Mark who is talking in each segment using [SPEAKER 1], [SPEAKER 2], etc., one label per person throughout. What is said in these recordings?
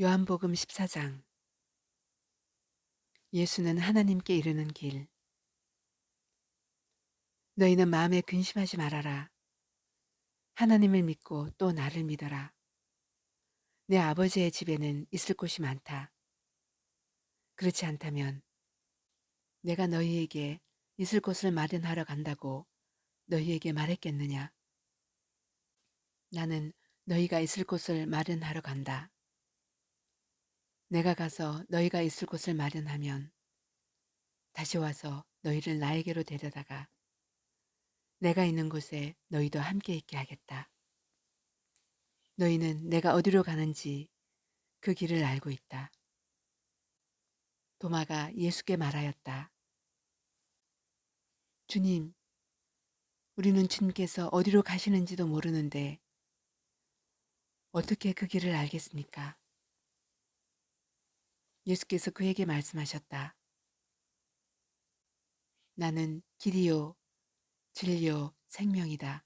[SPEAKER 1] 요한복음 14장 예수는 하나님께 이르는 길 너희는 마음에 근심하지 말아라. 하나님을 믿고 또 나를 믿어라. 내 아버지의 집에는 있을 곳이 많다. 그렇지 않다면 내가 너희에게 있을 곳을 마련하러 간다고 너희에게 말했겠느냐? 나는 너희가 있을 곳을 마련하러 간다. 내가 가서 너희가 있을 곳을 마련하면 다시 와서 너희를 나에게로 데려다가 내가 있는 곳에 너희도 함께 있게 하겠다. 너희는 내가 어디로 가는지 그 길을 알고 있다. 도마가 예수께 말하였다. 주님, 우리는 주님께서 어디로 가시는지도 모르는데 어떻게 그 길을 알겠습니까? 예수께서 그에게 말씀하셨다. 나는 길이요, 진리요, 생명이다.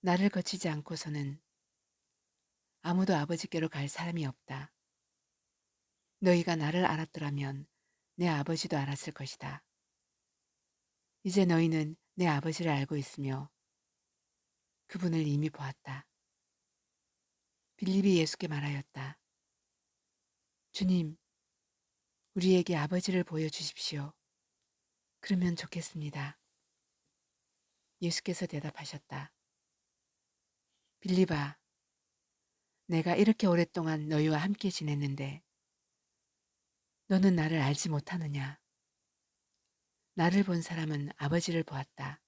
[SPEAKER 1] 나를 거치지 않고서는 아무도 아버지께로 갈 사람이 없다. 너희가 나를 알았더라면 내 아버지도 알았을 것이다. 이제 너희는 내 아버지를 알고 있으며 그분을 이미 보았다. 빌립이 예수께 말하였다. 주님, 우리에게 아버지를 보여주십시오. 그러면 좋겠습니다. 예수께서 대답하셨다. 빌리바, 내가 이렇게 오랫동안 너희와 함께 지냈는데 너는 나를 알지 못하느냐? 나를 본 사람은 아버지를 보았다.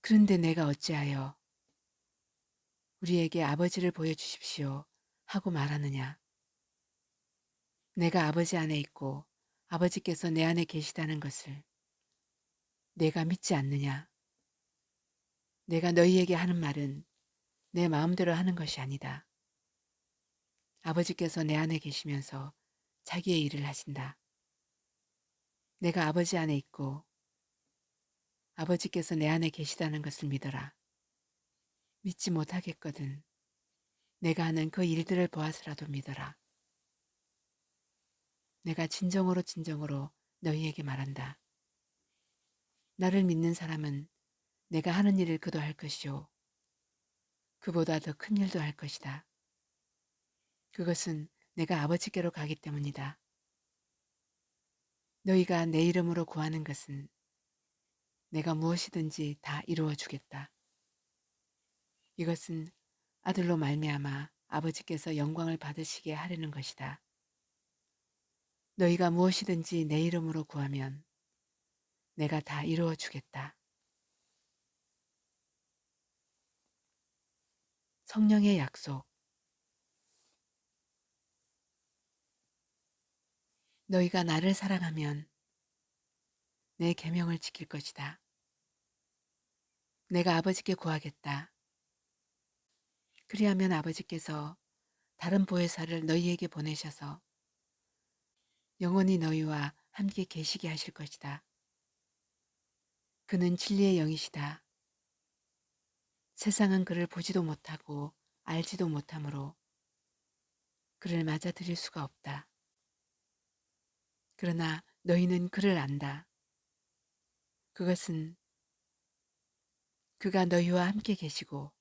[SPEAKER 1] 그런데 내가 어찌하여 우리에게 아버지를 보여주십시오 하고 말하느냐? 내가 아버지 안에 있고 아버지께서 내 안에 계시다는 것을 내가 믿지 않느냐? 내가 너희에게 하는 말은 내 마음대로 하는 것이 아니다. 아버지께서 내 안에 계시면서 자기의 일을 하신다. 내가 아버지 안에 있고 아버지께서 내 안에 계시다는 것을 믿어라. 믿지 못하겠거든. 내가 하는 그 일들을 보아서라도 믿어라. 내가 진정으로 진정으로 너희에게 말한다. 나를 믿는 사람은 내가 하는 일을 그도 할 것이요. 그보다 더 큰 일도 할 것이다. 그것은 내가 아버지께로 가기 때문이다. 너희가 내 이름으로 구하는 것은 내가 무엇이든지 다 이루어 주겠다. 이것은 아들로 말미암아 아버지께서 영광을 받으시게 하려는 것이다. 너희가 무엇이든지 내 이름으로 구하면 내가 다 이루어 주겠다. 성령의 약속 너희가 나를 사랑하면 내 계명을 지킬 것이다. 내가 아버지께 구하겠다. 그리하면 아버지께서 다른 보혜사를 너희에게 보내셔서 영원히 너희와 함께 계시게 하실 것이다. 그는 진리의 영이시다. 세상은 그를 보지도 못하고 알지도 못하므로 그를 맞아들일 수가 없다. 그러나 너희는 그를 안다. 그것은 그가 너희와 함께 계시고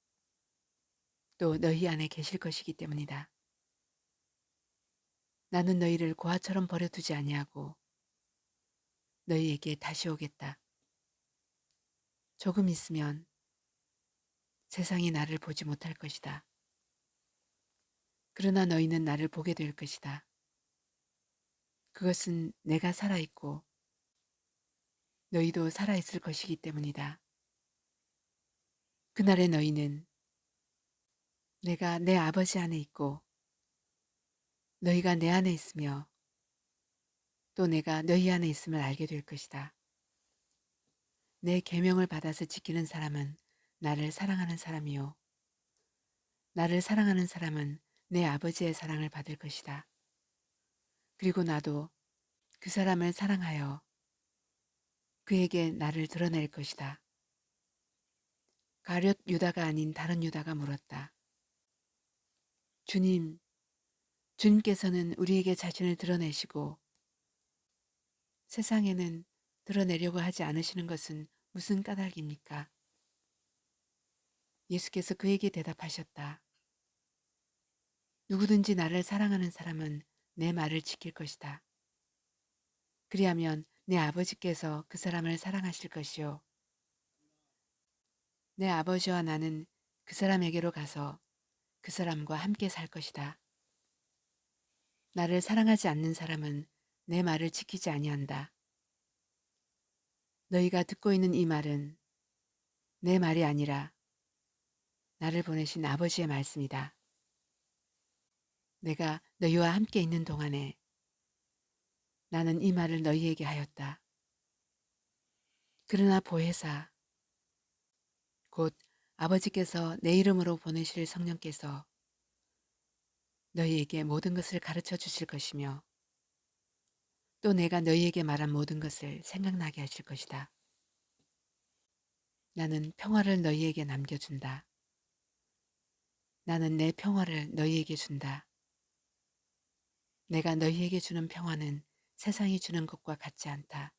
[SPEAKER 1] 또 너희 안에 계실 것이기 때문이다. 나는 너희를 고아처럼 버려두지 아니하고 너희에게 다시 오겠다. 조금 있으면 세상이 나를 보지 못할 것이다. 그러나 너희는 나를 보게 될 것이다. 그것은 내가 살아있고 너희도 살아있을 것이기 때문이다. 그날의 너희는 내가 내 아버지 안에 있고 너희가 내 안에 있으며 또 내가 너희 안에 있음을 알게 될 것이다. 내 계명을 받아서 지키는 사람은 나를 사랑하는 사람이요. 나를 사랑하는 사람은 내 아버지의 사랑을 받을 것이다. 그리고 나도 그 사람을 사랑하여 그에게 나를 드러낼 것이다. 가룟 유다가 아닌 다른 유다가 물었다. 주님, 주님께서는 우리에게 자신을 드러내시고 세상에는 드러내려고 하지 않으시는 것은 무슨 까닭입니까? 예수께서 그에게 대답하셨다. 누구든지 나를 사랑하는 사람은 내 말을 지킬 것이다. 그리하면 내 아버지께서 그 사람을 사랑하실 것이요. 내 아버지와 나는 그 사람에게로 가서 그 사람과 함께 살 것이다. 나를 사랑하지 않는 사람은 내 말을 지키지 아니한다. 너희가 듣고 있는 이 말은 내 말이 아니라 나를 보내신 아버지의 말씀이다. 내가 너희와 함께 있는 동안에 나는 이 말을 너희에게 하였다. 그러나 보혜사 곧 아버지께서 내 이름으로 보내실 성령께서 너희에게 모든 것을 가르쳐 주실 것이며 또 내가 너희에게 말한 모든 것을 생각나게 하실 것이다. 나는 평화를 너희에게 남겨준다. 나는 내 평화를 너희에게 준다. 내가 너희에게 주는 평화는 세상이 주는 것과 같지 않다.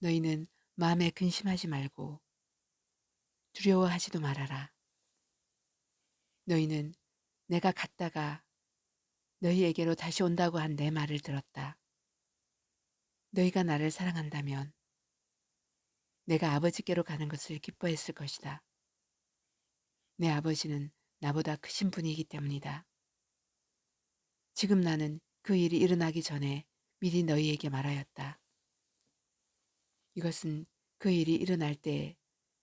[SPEAKER 1] 너희는 마음에 근심하지 말고 두려워하지도 말아라. 너희는 내가 갔다가 너희에게로 다시 온다고 한 내 말을 들었다. 너희가 나를 사랑한다면 내가 아버지께로 가는 것을 기뻐했을 것이다. 내 아버지는 나보다 크신 분이기 때문이다. 지금 나는 그 일이 일어나기 전에 미리 너희에게 말하였다. 이것은 그 일이 일어날 때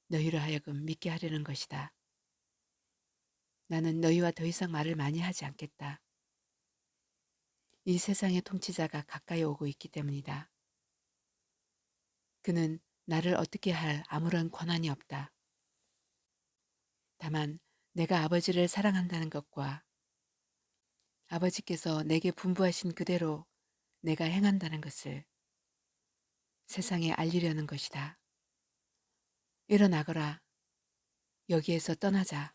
[SPEAKER 1] 너희로 하여금 믿게 하려는 것이다. 나는 너희와 더 이상 말을 많이 하지 않겠다. 이 세상의 통치자가 가까이 오고 있기 때문이다. 그는 나를 어떻게 할 아무런 권한이 없다. 다만 내가 아버지를 사랑한다는 것과 아버지께서 내게 분부하신 그대로 내가 행한다는 것을 세상에 알리려는 것이다. 일어나거라. 여기에서 떠나자.